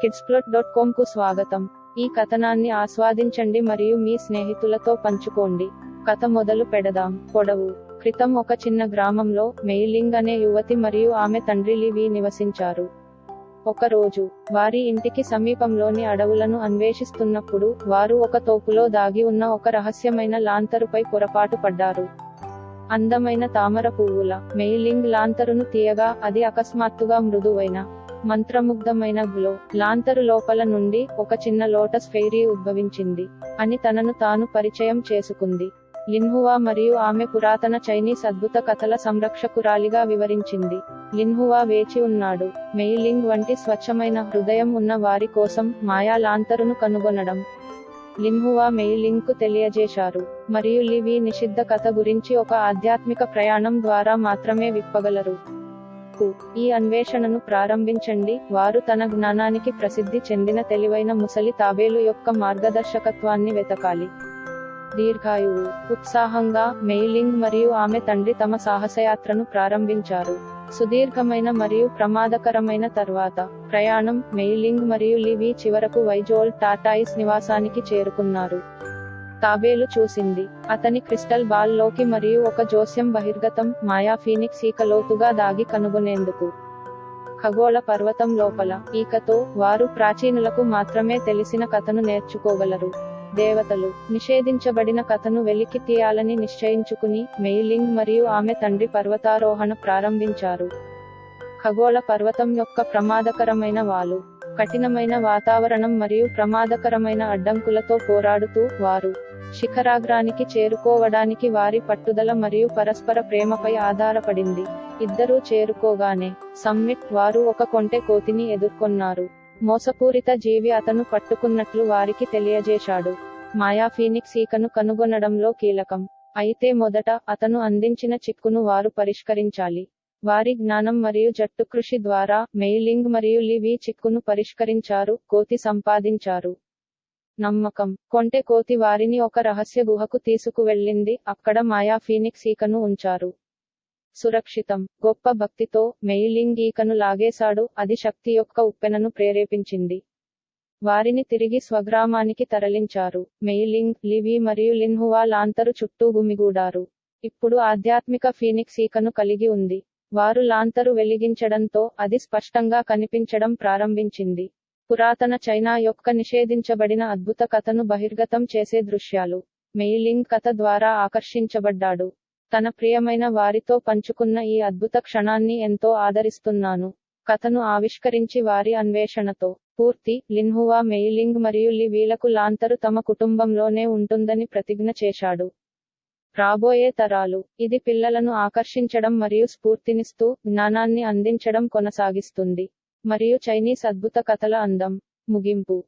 కిడ్స్ప్లట్ dot కామ్కు స్వాగతం. ఈ కథనాన్ని ఆస్వాదించండి మరియు మీ స్నేహితులతో పంచుకోండి. కథ మొదలు పెడదాం. పొడవు. క్రితం ఒక చిన్న గ్రామంలో మెయిలింగ్ అనే యువతి మరియు ఆమె తండ్రి లివి నివసించారు. ఒకరోజు వారి ఇంటికి సమీపంలోని అడవులను అన్వేషిస్తున్నప్పుడు వారు ఒక తోపులో దాగి ఉన్న ఒక రహస్యమైన లాంతరుపై పొరపాటు పడ్డారు. అందమైన తామర పువ్వుల మెయిలింగ్ లాంతరును తీయగా అది అకస్మాత్తుగా మృదువైన మంత్రముగ్ధమైన గ్లో లాంతరు లోపల నుండి ఒక చిన్న లోటస్ ఫెయిరీ ఉద్భవించింది అని తనను తాను పరిచయం చేసుకుంది. లిన్హువా మరియు ఆమె పురాతన చైనీస్ అద్భుత కథల సంరక్షకురాలిగా వివరించింది. లిన్హువా వేచి ఉన్నాడు. మెయిలింగ్ వంటి స్వచ్ఛమైన హృదయం ఉన్న వారి కోసం మాయా లాంతరును కనుగొనడం. లిన్హువా మెయిలింగ్కు తెలియజేశారు. మరియు లివి నిషిద్ధ కథ గురించి ఒక ఆధ్యాత్మిక ప్రయాణం ద్వారా మాత్రమే విప్పగలరు. వరకు. ఈ అన్వేషణను ప్రారంభించండి. వారు తన జ్ఞానానికి ప్రసిద్ధి చెందిన తెలివైన ముసలి తాబేలు యొక్క మార్గదర్శకత్వాన్ని వెతకాలి. దీర్ఘాయువు ఉత్సాహంగా మెయిలింగ్ మరియు ఆమె తండ్రి తమ సాహసయాత్రను ప్రారంభించారు. సుదీర్ఘమైన మరియు ప్రమాదకరమైన తర్వాత ప్రయాణం మెయిలింగ్ మరియు లివి చివరకు వైజోల్ టాటాయిస్ నివాసానికి చేరుకున్నారు. తాబేలు చూసింది. అతని క్రిస్టల్ బాల్లోకి మరియు ఒక జోస్యం బహిర్గతం మాయా ఫీనిక్స్ ఈక లోతుగా దాగి కనుగొనేందుకు. ఖగోళ పర్వతం లోపల ఈకతో వారు ప్రాచీనులకు మాత్రమే తెలిసిన కథను నేర్చుకోగలరు. దేవతలు నిషేధించబడిన కథను వెలికి తీయాలని నిశ్చయించుకుని మెయిలింగ్ మరియు ఆమె తండ్రి పర్వతారోహణ ప్రారంభించారు. ఖగోళ పర్వతం యొక్క ప్రమాదకరమైన వాలు కఠినమైన వాతావరణం మరియు ప్రమాదకరమైన అడ్డంకులతో పోరాడుతూ వారు శిఖరాగ్రానికి చేరుకోవడానికి వారి పట్టుదల మరియు పరస్పర ప్రేమపై ఆధారపడింది. ఇద్దరూ చేరుకోగానే సమ్మిట్ వారు ఒక కొంటె కోతిని ఎదుర్కొన్నారు. మోసపూరిత జీవి అతను పట్టుకున్నట్లు వారికి తెలియజేశాడు. మాయా ఫీనిక్స్ ఈకను కనుగొనడంలో కీలకం. అయితే మొదట అతను అందించిన చిక్కును వారు పరిష్కరించాలి. వారి జ్ఞానం మరియు జట్టు కృషి ద్వారా మెయిలింగ్ మరియు లివి చిక్కును పరిష్కరించారు కోతి సంపాదించారు. నమ్మకం. కొంటె కోతి వారిని ఒక రహస్య గుహకు తీసుకువెళ్ళింది. అక్కడ మాయా ఫీనిక్స్ ఈకను ఉంచారు. సురక్షితం. గొప్ప భక్తితో మెయిలింగ్ ఈకను లాగేశాడు. అది శక్తి యొక్క ఉప్పెనను ప్రేరేపించింది. వారిని తిరిగి స్వగ్రామానికి తరలించారు. మెయిలింగ్ లివి మరియు లిన్హువా లాంతరు చుట్టూ గుమిగూడారు. ఇప్పుడు ఆధ్యాత్మిక ఫీనిక్స్ ఈకను కలిగి ఉంది. వారు లాంతరు వెలిగించడంతో అది స్పష్టంగా కనిపించడం ప్రారంభించింది. పురాతన చైనా యొక్క నిషేధించబడిన అద్భుత కథను బహిర్గతం చేసే దృశ్యాలు. మెయిలింగ్ కథ ద్వారా ఆకర్షించబడ్డాడు. తన ప్రియమైన వారితో పంచుకున్న ఈ అద్భుత క్షణాన్ని ఎంతో ఆదరిస్తున్నాను. కథను ఆవిష్కరించి వారి అన్వేషణతో. పూర్తి లిన్హువా మెయిలింగ్ మరియు లివీలకు లాంతరు తమ కుటుంబంలోనే ఉంటుందని ప్రతిజ్ఞ చేశాడు. రాబోయే తరాలు ఇది పిల్లలను ఆకర్షించడం మరియు స్ఫూర్తినిస్తూ జ్ఞానాన్ని అందించడం కొనసాగిస్తుంది. మరియు చైనీస్ అద్భుత కథల అందం. ముగింపు.